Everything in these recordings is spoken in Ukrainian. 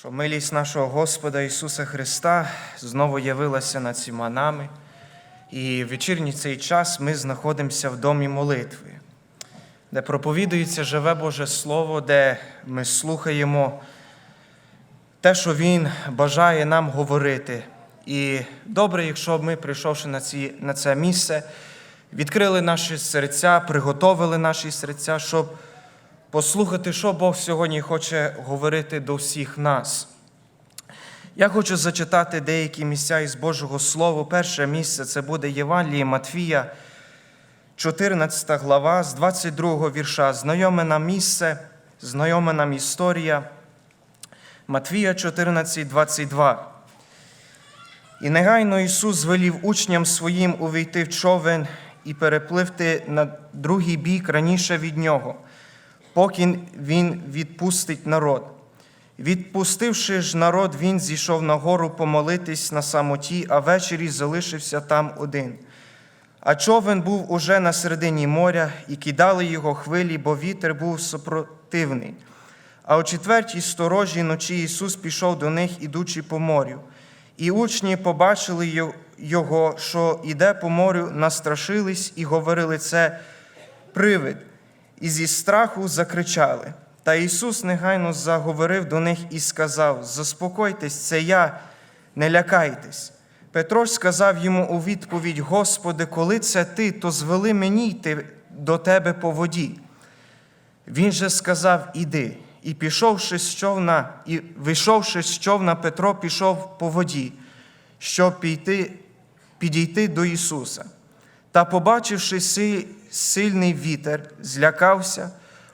що милість нашого Господа Ісуса Христа знову явилася над всіма нами. І в вечірній цей час ми знаходимося в домі молитви, де проповідується живе Боже Слово, де ми слухаємо те, що Він бажає нам говорити. І добре, якщо б ми, прийшовши на, ці, на це місце, відкрили наші серця, приготовили наші серця, щоб послухати, що Бог сьогодні хоче говорити до всіх нас. Я хочу зачитати деякі місця із Божого Слова. Перше місце це буде Євангеліє Матвія, 14 глава, з 22 вірша. Знайоме нам місце, знайома нам історія. Матвія 14, 22. І негайно Ісус звелів учням своїм увійти в човен і перепливти на другий бік раніше від нього, поки Він відпустить народ. Відпустивши ж народ, він зійшов на гору помолитись на самоті, а ввечері залишився там один. А човен був уже на середині моря, і кидали його хвилі, бо вітер був супротивний. А о четвертій сторожі ночі Ісус пішов до них, ідучи по морю. І учні побачили його, що іде по морю, настрашились і говорили це привид, і зі страху закричали. Та Ісус негайно заговорив до них і сказав: Заспокойтесь, це я, не лякайтесь. Петро сказав йому у відповідь: Господи, коли це ти, то звели мені йти до тебе по воді. Він же сказав: Іди. І пішовши з човна, і вийшовши з човна, Петро пішов по воді, щоб піти, підійти до Ісуса. Та, побачивши сильний вітер, злякався,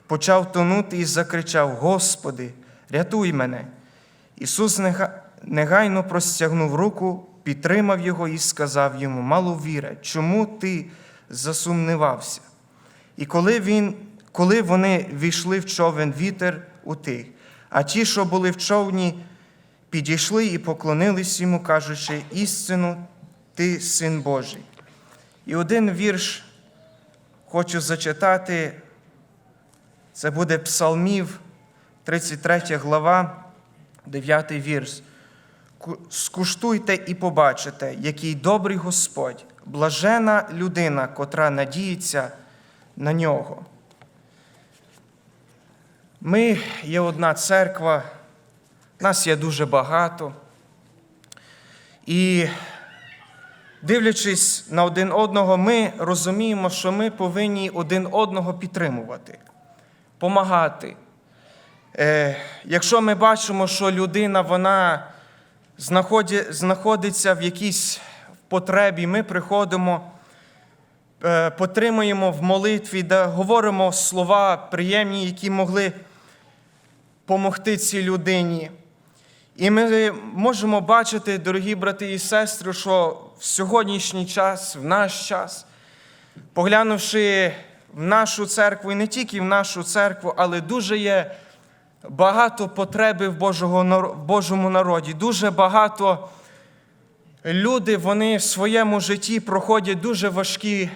почав тонути і закричав: Господи, рятуй мене. Ісус негайно простягнув руку, підтримав його і сказав йому: Маловіре, чому ти засумнівався? І коли, він, коли вони війшли в човен, вітер утих, а ті, що були в човні, підійшли і поклонились йому, кажучи, істину, ти син Божий. І один вірш хочу зачитати. Це буде Псалмів, 33 глава, 9 вірш. Скуштуйте і побачите, який добрий Господь, блажена людина, котра надіється на нього. Ми є одна церква, нас є дуже багато. І дивлячись на один одного, ми розуміємо, що ми повинні один одного підтримувати, помагати. Е, якщо ми бачимо, що людина вона знаходиться в якійсь потребі, ми приходимо, е, потримуємо в молитві, де говоримо слова приємні, які могли допомогти цій людині. І ми можемо бачити, дорогі брати і сестри, що в сьогоднішній час, в наш час, поглянувши в нашу церкву, і не тільки в нашу церкву, але дуже є багато потреби в, Божого, Божому народі. Дуже багато люди вони в своєму житті проходять дуже важкі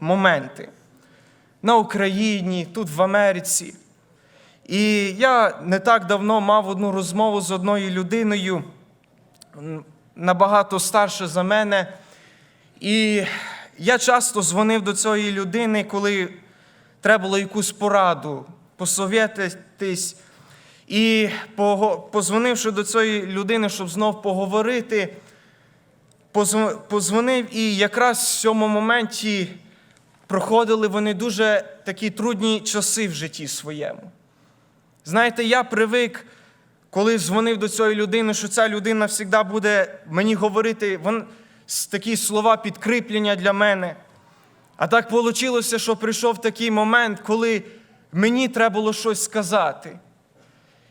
моменти на Україні, тут в Америці. І я не так давно мав одну розмову з одною людиною, набагато старше за мене. І я часто дзвонив до цієї людини, коли треба було якусь пораду, посовітитись. І позвонивши до цієї людини, щоб знов поговорити, позвонив, і якраз в цьому моменті проходили вони дуже такі трудні часи в житті своєму. Знаєте, я привик, коли дзвонив до цієї людини, що ця людина завжди буде мені говорити вон, такі слова підкріплення для мене. А так вийшло, що прийшов такий момент, коли мені треба було щось сказати.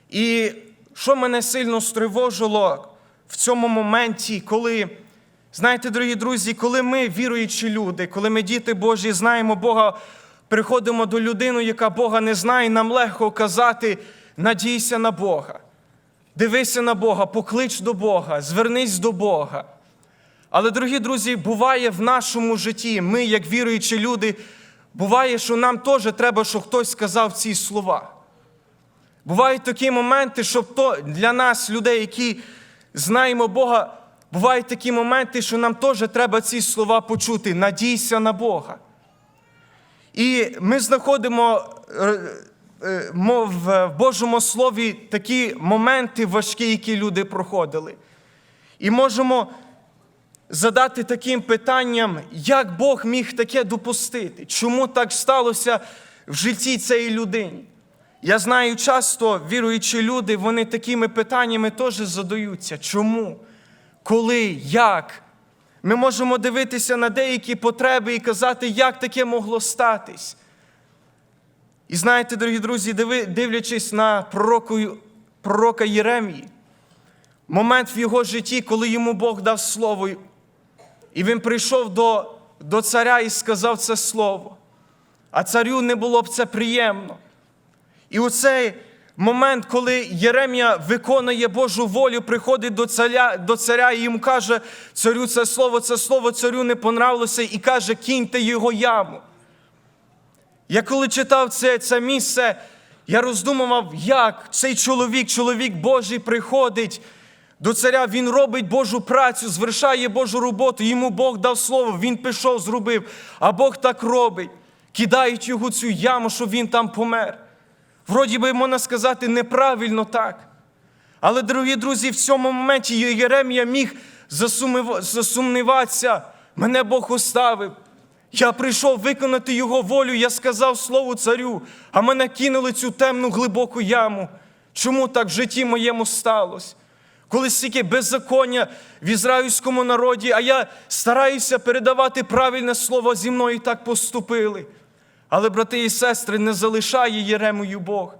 І що мене сильно стривожило в цьому моменті, коли, знаєте, дорогі друзі, коли ми, віруючі люди, коли ми діти Божі, знаємо Бога, приходимо до людини, яка Бога не знає, і нам легко казати, надійся на Бога. Дивися на Бога, поклич до Бога, звернись до Бога. Але, дорогі друзі, буває в нашому житті, ми, як віруючі люди, буває, що нам теж треба, щоб хтось сказав ці слова. Бувають такі моменти, що то для нас, людей, які знаємо Бога, бувають такі моменти, що нам теж треба ці слова почути. Надійся на Бога. І ми знаходимо е, е, в Божому Слові такі моменти важкі, які люди проходили. І можемо задати таким питанням, як Бог міг таке допустити? Чому так сталося в житті цієї людини? Я знаю, часто віруючі люди, вони такими питаннями теж задаються. Чому? Коли? Як? Ми можемо дивитися на деякі потреби і казати, як таке могло статись. І знаєте, дорогі друзі, дивлячись на пророку, пророка Єремії, момент в його житті, коли йому Бог дав слово, і він прийшов до, до царя і сказав це слово. А царю не було б це приємно. І у цей момент, коли Єремія виконує Божу волю, приходить до царя, до царя і йому каже, царю це слово, це слово царю не понравилося, і каже, кіньте його яму. Я коли читав це, це місце, я роздумував, як цей чоловік, чоловік Божий приходить до царя, він робить Божу працю, звершає Божу роботу, йому Бог дав слово, він пішов, зробив, а Бог так робить. Кидають його цю яму, щоб він там помер. Вроді би, можна сказати, неправильно так. Але, дорогі друзі, в цьому моменті Єремія міг засумніватися. Мене Бог оставив. Я прийшов виконати його волю, я сказав слово царю, а мене кинули цю темну глибоку яму. Чому так в житті моєму сталося? Коли стільки беззаконня в ізраїльському народі, а я стараюся передавати правильне слово зі мною так поступили. Але, брати і сестри, не залишає Єремою Бог.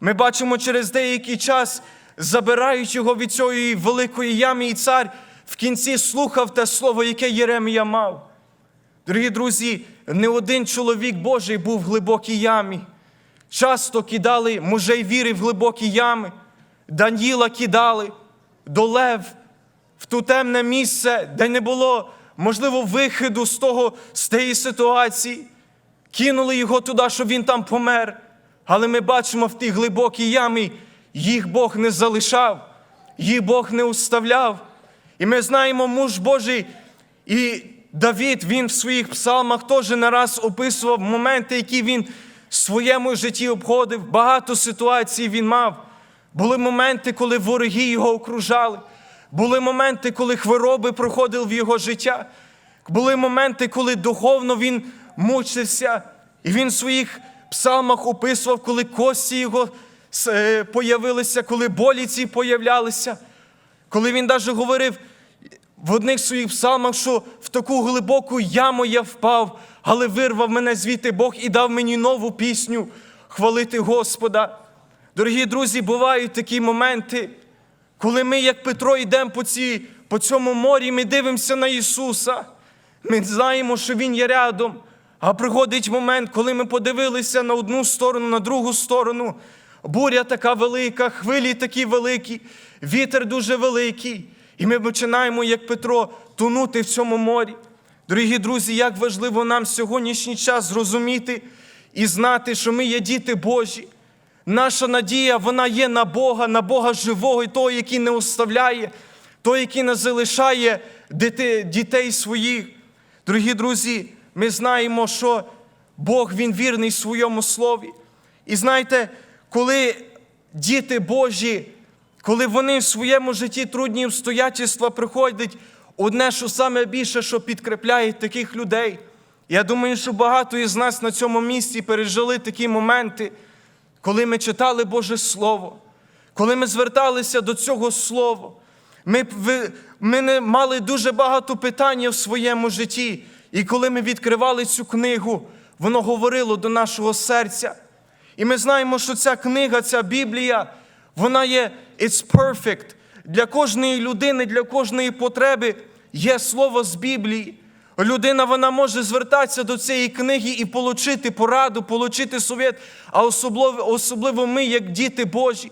Ми бачимо через деякий час, забирають його від цієї великої ями, і цар в кінці слухав те слово, яке Єремія мав. Дорогі друзі, не один чоловік Божий був в глибокій ямі. Часто кидали мужей віри в глибокі ями, Даніла кидали до лев в ту темне місце, де не було, можливо, виходу з того, з тієї ситуації. Кинули його туди, щоб він там помер. Але ми бачимо в тій глибокій ямі, їх Бог не залишав, їх Бог не уставляв. І ми знаємо, муж Божий і Давід, він в своїх псалмах теж не раз описував моменти, які він в своєму житті обходив. Багато ситуацій він мав. Були моменти, коли вороги його окружали. Були моменти, коли хвороби проходили в його життя. Були моменти, коли духовно він мучився, і він в своїх псалмах описував, коли кості його е, появилися, коли болі ці появлялися. Коли він навіть говорив в одних своїх псалмах, що в таку глибоку яму я впав, але вирвав мене звідти Бог і дав мені нову пісню хвалити Господа. Дорогі друзі, бувають такі моменти, коли ми, як Петро, йдемо по, ці, по цьому морі, ми дивимося на Ісуса. Ми знаємо, що Він є рядом. А приходить момент, коли ми подивилися на одну сторону, на другу сторону. Буря така велика, хвилі такі великі, вітер дуже великий. І ми починаємо, як Петро, тонути в цьому морі. Дорогі друзі, як важливо нам сьогоднішній час зрозуміти і знати, що ми є діти Божі. Наша надія, вона є на Бога, на Бога живого і того, який не оставляє, той, який не залишає дітей своїх. Дорогі друзі, ми знаємо, що Бог Він вірний своєму слові. І знаєте, коли діти Божі, коли вони в своєму житті трудні обстоятельства приходять, одне, що саме більше, що підкріпляє таких людей. Я думаю, що багато із нас на цьому місці пережили такі моменти, коли ми читали Боже Слово, коли ми зверталися до цього Слова. Ми, ми мали дуже багато питань в своєму житті. І коли ми відкривали цю книгу, воно говорило до нашого серця. І ми знаємо, що ця книга, ця Біблія, вона є it's perfect. Для кожної людини, для кожної потреби є слово з Біблії. Людина вона може звертатися до цієї книги і отримати пораду, отримати совет, а особливо, особливо ми, як діти Божі.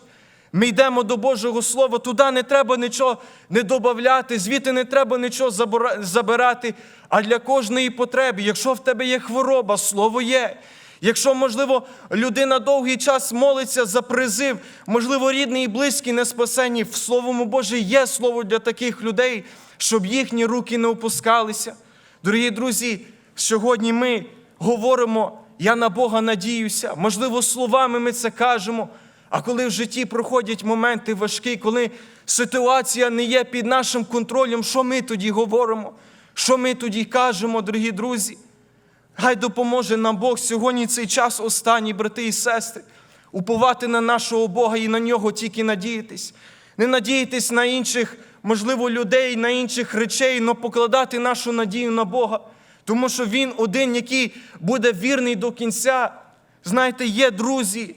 Ми йдемо до Божого Слова, туди не треба нічого не додати, звідти не треба нічого забирати. А для кожної потреби, якщо в тебе є хвороба, слово є. Якщо, можливо, людина довгий час молиться за призив, можливо, рідний і близький не спасені, в Словому Боже є слово для таких людей, щоб їхні руки не опускалися. Дорогі друзі, сьогодні ми говоримо, я на Бога надіюся. Можливо, словами ми це кажемо. А коли в житті проходять моменти важкі, коли ситуація не є під нашим контролем, що ми тоді говоримо? Що ми тоді кажемо, дорогі друзі? Хай допоможе нам Бог сьогодні цей час останній, брати і сестри, уповати на нашого Бога і на нього тільки надіятись. Не надіятись на інших, можливо, людей, на інших речей, але покладати нашу надію на Бога. Тому що Він один, який буде вірний до кінця. Знаєте, є друзі,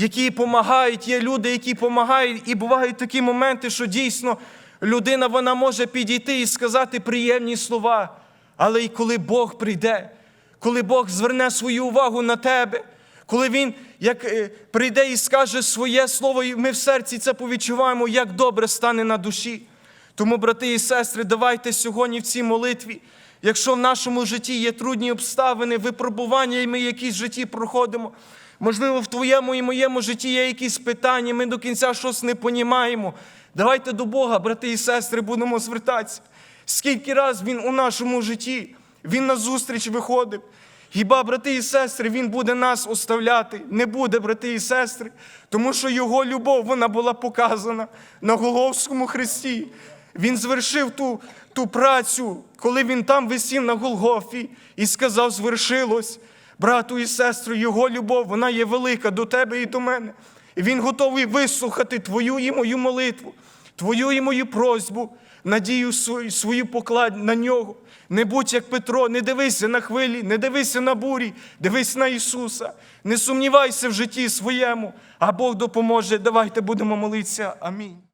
які допомагають, є люди, які допомагають. І бувають такі моменти, що дійсно людина вона може підійти і сказати приємні слова. Але і коли Бог прийде, коли Бог зверне свою увагу на тебе, коли Він як е, прийде і скаже своє слово, і ми в серці це повідчуваємо, як добре стане на душі. Тому, брати і сестри, давайте сьогодні в цій молитві, якщо в нашому житті є трудні обставини, випробування, і ми якісь в житті проходимо, можливо, в твоєму і моєму житті є якісь питання, ми до кінця щось не понімаємо. Давайте до Бога, брати і сестри, будемо звертатися. Скільки раз Він у нашому житті, Він на зустріч виходив. Хіба, брати і сестри, Він буде нас оставляти? Не буде, брати і сестри, тому що Його любов вона була показана на Голговському хресті. Він звершив ту, ту працю, коли він там висів на Голгофі і сказав, звершилось. Брату і сестру, Його любов, вона є велика до тебе і до мене. І Він готовий вислухати твою і мою молитву, твою і мою просьбу, надію свою, свою покладь на нього. Не будь як Петро, не дивися на хвилі, не дивися на бурі, дивись на Ісуса. Не сумнівайся в житті своєму, а Бог допоможе. Давайте будемо молитися. Амінь.